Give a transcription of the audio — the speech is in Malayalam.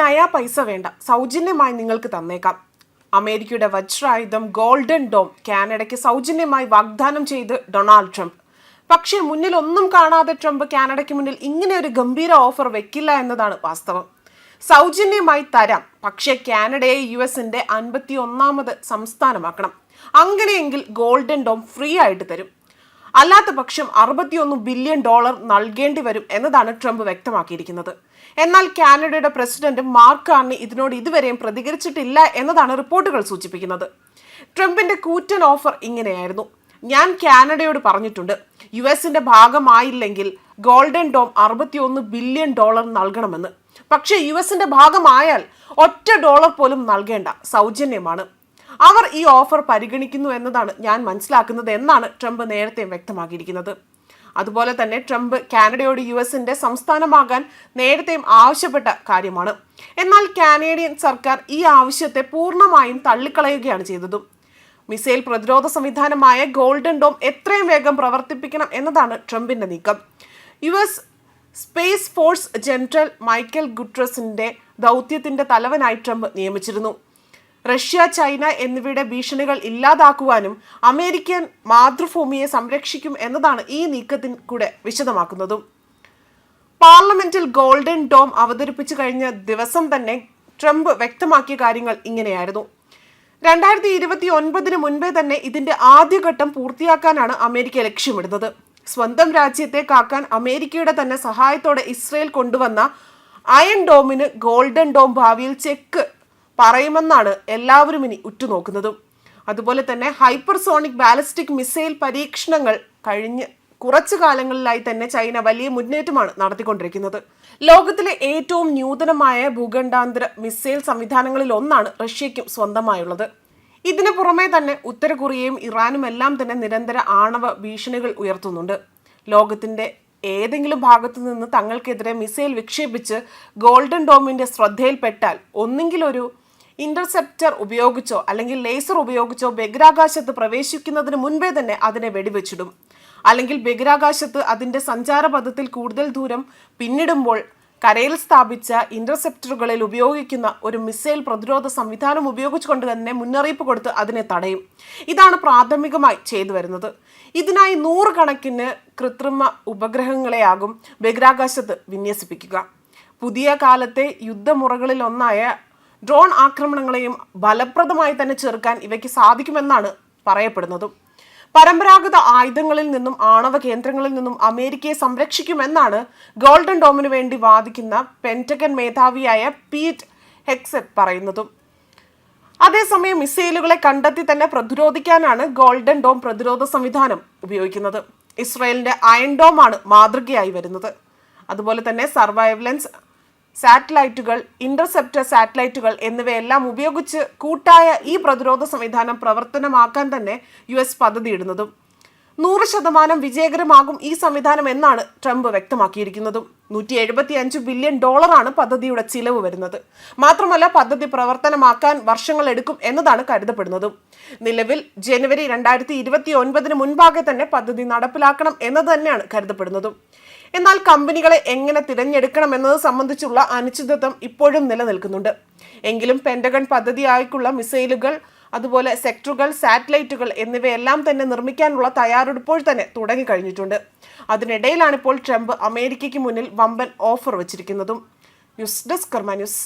നയ പൈസ വേണ്ട. സൗജന്യമായി നിങ്ങൾക്ക് തന്നേക്കാം. അമേരിക്കയുടെ വജ്രായുധം ഗോൾഡൻ ഡോം കാനഡയ്ക്ക് സൗജന്യമായി വാഗ്ദാനം ചെയ്ത് ഡൊണാൾഡ് ട്രംപ്. പക്ഷേ മുന്നിൽ ഒന്നും കാണാതെ ട്രംപ് കാനഡയ്ക്ക് മുന്നിൽ ഇങ്ങനെ ഒരു ഗംഭീര ഓഫർ വെക്കില്ല എന്നതാണ് വാസ്തവം. സൗജന്യമായി തരാം പക്ഷേ കാനഡയെ യു എസിന്റെ അൻപത്തി ഒന്നാമത് സംസ്ഥാനമാക്കണം. അങ്ങനെയെങ്കിൽ ഗോൾഡൻ ഡോം ഫ്രീ ആയിട്ട് തരും. അല്ലാത്ത പക്ഷം അറുപത്തിയൊന്ന് ബില്യൺ ഡോളർ നൽകേണ്ടി വരും എന്നതാണ് ട്രംപ് വ്യക്തമാക്കിയിരിക്കുന്നത്. എന്നാൽ കാനഡയുടെ പ്രസിഡന്റ് മാർക്ക് കാർണി ഇതിനോട് ഇതുവരെയും പ്രതികരിച്ചിട്ടില്ല എന്നതാണ് റിപ്പോർട്ടുകൾ സൂചിപ്പിക്കുന്നത്. ട്രംപിന്റെ കൂറ്റൻ ഓഫർ ഇങ്ങനെയായിരുന്നു. ഞാൻ കാനഡയോട് പറഞ്ഞിട്ടുണ്ട് യു എസിന്റെ ഭാഗമായില്ലെങ്കിൽ ഗോൾഡൻ ഡോം അറുപത്തിയൊന്ന് ബില്യൺ ഡോളർ നൽകണമെന്ന്. പക്ഷേ യു എസിന്റെ ഭാഗമായാൽ ഒറ്റ ഡോളർ പോലും നൽകേണ്ട സൗജന്യമാണ്. അവർ ഈ ഓഫർ പരിഗണിക്കുന്നു എന്നതാണ് ഞാൻ മനസ്സിലാക്കുന്നത് എന്നാണ് ട്രംപ് നേരത്തെ വ്യക്തമാക്കിയിരിക്കുന്നത്. അതുപോലെ തന്നെ ട്രംപ് കാനഡയോട് യു എസിന്റെ സംസ്ഥാനമാകാൻ നേരത്തെയും ആവശ്യപ്പെട്ട കാര്യമാണ്. എന്നാൽ കാനേഡിയൻ സർക്കാർ ഈ ആവശ്യത്തെ പൂർണമായും തള്ളിക്കളയുകയാണ് ചെയ്തതും. മിസൈൽ പ്രതിരോധ സംവിധാനമായ ഗോൾഡൻ ഡോം എത്രയും വേഗം പ്രവർത്തിപ്പിക്കണം എന്നതാണ് ട്രംപിന്റെ നീക്കം. U S space force general Michael ഗുട്രസിന്റെ ദൗത്യത്തിന്റെ തലവനായി ട്രംപ് നിയമിച്ചിരുന്നു. റഷ്യ ചൈന എന്നിവയുടെ ഭീഷണികൾ ഇല്ലാതാക്കുവാനും അമേരിക്കൻ മാതൃഭൂമിയെ സംരക്ഷിക്കും എന്നതാണ് ഈ നീക്കത്തിന് കൂടെ വിശദമാക്കുന്നതും. പാർലമെന്റിൽ ഗോൾഡൻ ഡോം അവതരിപ്പിച്ചു കഴിഞ്ഞ ദിവസം തന്നെ ട്രംപ് വ്യക്തമാക്കിയ കാര്യങ്ങൾ ഇങ്ങനെയായിരുന്നു. രണ്ടായിരത്തി ഇരുപത്തി ഒൻപതിന് മുൻപേ തന്നെ ഇതിന്റെ ആദ്യഘട്ടം പൂർത്തിയാക്കാനാണ് അമേരിക്ക ലക്ഷ്യമിടുന്നത്. സ്വന്തം രാജ്യത്തെ കാക്കാൻ അമേരിക്കയുടെ തന്നെ സഹായത്തോടെ ഇസ്രയേൽ കൊണ്ടുവന്ന അയൺ ഡോമിന് ഗോൾഡൻ ഡോം ഭാവിയിൽ ചെക്ക് പറയുമെന്നാണ് എല്ലാവരും ഇനി ഉറ്റുനോക്കുന്നതും. അതുപോലെ തന്നെ ഹൈപ്പർസോണിക് ബാലിസ്റ്റിക് മിസൈൽ പരീക്ഷണങ്ങൾ കഴിഞ്ഞ് കുറച്ചു കാലങ്ങളിലായി തന്നെ ചൈന വലിയ മുന്നേറ്റമാണ് നടത്തിക്കൊണ്ടിരിക്കുന്നത്. ലോകത്തിലെ ഏറ്റവും നൂതനമായ ഭൂഖണ്ഡാന്തര മിസൈൽ സംവിധാനങ്ങളിൽ ഒന്നാണ് റഷ്യയ്ക്കും സ്വന്തമായുള്ളത്. ഇതിനു പുറമെ തന്നെ ഉത്തര കൊറിയയും ഇറാനും എല്ലാം തന്നെ നിരന്തര ആണവ ഭീഷണികൾ ഉയർത്തുന്നുണ്ട്. ലോകത്തിന്റെ ഏതെങ്കിലും ഭാഗത്തു നിന്ന് തങ്ങൾക്കെതിരെ മിസൈൽ വിക്ഷേപിച്ച് ഗോൾഡൻ ഡോമിന്റെ ശ്രദ്ധയിൽപ്പെട്ടാൽ ഒന്നെങ്കിൽ ഒരു ഇന്റർസെപ്റ്റർ ഉപയോഗിച്ചോ അല്ലെങ്കിൽ ലേസർ ഉപയോഗിച്ചോ ബഹിരാകാശത്ത് പ്രവേശിക്കുന്നതിന് മുൻപേ തന്നെ അതിനെ വെടിവെച്ചിടും. അല്ലെങ്കിൽ ബഹിരാകാശത്ത് അതിന്റെ സഞ്ചാരപഥത്തിൽ കൂടുതൽ ദൂരം പിന്നിടുമ്പോൾ കരയിൽ സ്ഥാപിച്ച ഇന്റർസെപ്റ്ററുകളിൽ ഉപയോഗിക്കുന്ന ഒരു മിസൈൽ പ്രതിരോധ സംവിധാനം ഉപയോഗിച്ചുകൊണ്ട് തന്നെ മുന്നറിയിപ്പ് കൊടുത്ത് അതിനെ തടയും. ഇതാണ് പ്രാഥമികമായി ചെയ്തു വരുന്നത്. ഇതിനായി നൂറുകണക്കിന് കൃത്രിമ ഉപഗ്രഹങ്ങളെയാകും ബഹിരാകാശത്ത് വിന്യസിപ്പിക്കുക. പുതിയ കാലത്തെ യുദ്ധമുറകളിൽ ഒന്നായ ഡ്രോൺ ആക്രമണങ്ങളെയും ഫലപ്രദമായി തന്നെ ചെറുക്കാൻ ഇവയ്ക്ക് സാധിക്കുമെന്നാണ് പറയപ്പെടുന്നതും. പരമ്പരാഗത ആയുധങ്ങളിൽ നിന്നും ആണവ കേന്ദ്രങ്ങളിൽ നിന്നും അമേരിക്കയെ സംരക്ഷിക്കുമെന്നാണ് ഗോൾഡൻ ഡോമിന് വേണ്ടി വാദിക്കുന്ന പെന്റഗൻ മേധാവിയായ പീറ്റ് ഹെക്സെറ്റ് പറയുന്നതും. അതേസമയം മിസൈലുകളെ കണ്ടെത്തി തന്നെ പ്രതിരോധിക്കാനാണ് ഗോൾഡൻ ഡോം പ്രതിരോധ സംവിധാനം ഉപയോഗിക്കുന്നത്. ഇസ്രായേലിന്റെ അയൺ ഡോം ആണ് മാതൃകയായി വരുന്നത്. അതുപോലെ തന്നെ സർവൈവലൻസ് സാറ്റലൈറ്റുകൾ ഇന്റർസെപ്റ്റർ സാറ്റലൈറ്റുകൾ എന്നിവയെല്ലാം ഉപയോഗിച്ച് കൂട്ടായ ഈ പ്രതിരോധ സംവിധാനം പ്രവർത്തനമാക്കാൻ തന്നെ യു എസ് പദ്ധതിയിടുന്നതും. നൂറ് ശതമാനം വിജയകരമാകും ഈ സംവിധാനം എന്നാണ് ട്രംപ് വ്യക്തമാക്കിയിരിക്കുന്നത്. നൂറ്റി എഴുപത്തി അഞ്ച് ബില്യൺ ഡോളറാണ് പദ്ധതിയുടെ ചിലവ് വരുന്നത്. മാത്രമല്ല പദ്ധതി പ്രവർത്തനമാക്കാൻ വർഷങ്ങൾ എടുക്കും എന്നതാണ് കരുതപ്പെടുന്നത്. നിലവിൽ ജനുവരി രണ്ടായിരത്തി ഇരുപത്തി ഒൻപതിന് മുൻപാകെ തന്നെ പദ്ധതി നടപ്പിലാക്കണം എന്നത് തന്നെയാണ് കരുതപ്പെടുന്നത്. എന്നാൽ കമ്പനികളെ എങ്ങനെ തിരഞ്ഞെടുക്കണം എന്നത് സംബന്ധിച്ചുള്ള അനിശ്ചിതത്വം ഇപ്പോഴും നിലനിൽക്കുന്നുണ്ട്. എങ്കിലും പെൻഡഗൺ പദ്ധതിയായിക്കുള്ള മിസൈലുകൾ അതുപോലെ സെക്ടറുകൾ സാറ്റലൈറ്റുകൾ എന്നിവയെല്ലാം തന്നെ നിർമ്മിക്കാനുള്ള തയ്യാറെടുപ്പോൾ തന്നെ തുടങ്ങിക്കഴിഞ്ഞിട്ടുണ്ട്. അതിനിടയിലാണ് ഇപ്പോൾ ട്രംപ് അമേരിക്കയ്ക്ക് മുന്നിൽ വമ്പൻ offer വച്ചിരിക്കുന്നതും. News desk Karma news.